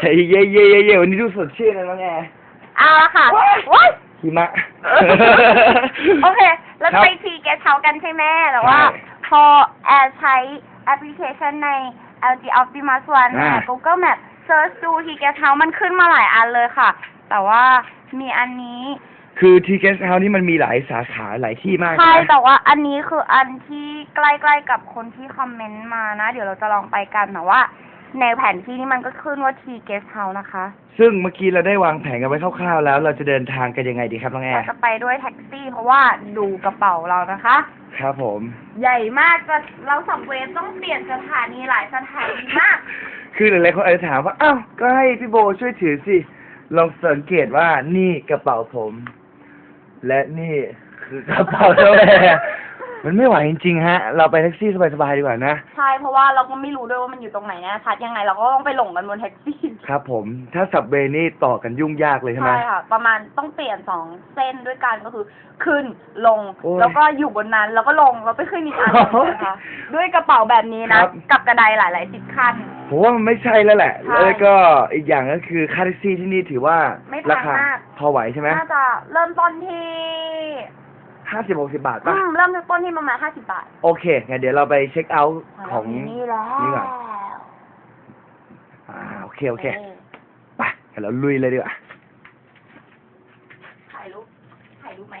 เฮ้ยเย่เย่เย่เย่วันนี้ดูสดชื่นเลยน้องแอร์เอาละค่ะว้ายว้ายหิมะ โอเค แล้วครับไปทีแกเช้ากันใช่ไหมแต่ว่า ใช่พอแอร์ใช้แอปพลิเคชันใน LG Optimus One อ่าอะ Google Map เซิร์ชดูทีแกเช้ามันขึ้นมาหลายอันเลยค่ะ แต่ว่ามีอันนี้ คือทีเกสเฮานี่มันมีหลายสาขาหลายที่มากใช่ นะแต่ว่าอันนี้คืออันที่ใกล้ๆกับคนที่คอมเมนต์มานะ เดี๋ยวเราจะลองไปกันแต่ว่า ในแผนที่นี่มันก็ขึ้นว่าทีเกสเฮานะคะ ซึ่งเมื่อกี้เราได้วางแผนกันไว้คร่าวๆแล้ว เราจะเดินทางกันยังไงดีครับน้องแอเราร์จะไปด้วยแท็กซี่ เพราะว่าดูกระเป๋าเรานะคะ ครับผม ใหญ่มากจะเราสับเวฟต้องเปลี่ยนสถานีหลายสถานีมาก คือหลายๆคนอาจจะถามว่า อ้าว ก็ให้พี่โบช่วยถือสิ ลองสังเกตว่านี่กระเป๋าผม และนี่คือกระเป๋าน้องแอร์ มันไม่ไหวจริงๆฮะ เราไปแท็กซี่สบายๆดีกว่านะ ใช่เพราะว่าเราก็ไม่รู้ด้วยว่ามันอยู่ตรงไหนแนะชัดยังไงเราก็ต้องไปหลงกันบนแท็กซี่ครับผม ถ้าสับเวย์นี่ต่อกันยุ่งยากเลยใช่ไหม ใช่ค่ะ ประมาณต้องเปลี่ยนสองเส้นด้วยกันก็คือขึ้นลง โอ้ยแล้วก็อยู่บนนั้นแล้วก็ลงแล้วไปขึ้นอีกอันหนึ่งนะคะด้วยกระเป๋าแบบนี้คนะรับ กับกระไดหลาย ๆ สิบคันผมว่ามันไม่ใช่แล้วแหละ ใช่แล้วก็อีกอย่างก็คือค่าแท็กซี่ที่นี่ถือว่าไม่แพงราคามากพอไหวใช่ไหมน่าจะเริ่มต้นที่ ห้าสิบหกสิบาทป่ะ มเริ่มต้นที่ประมาณห้าสิบบาทโอเคงั้นเดี๋ยวเราไปเช็คเอาท์ของ นี่และนี่ก่อน อ่าโอเค โอเคไปเดี๋ยวเราลุยเลยดีกว่าถ่ายรูปถ่ายรูปไหม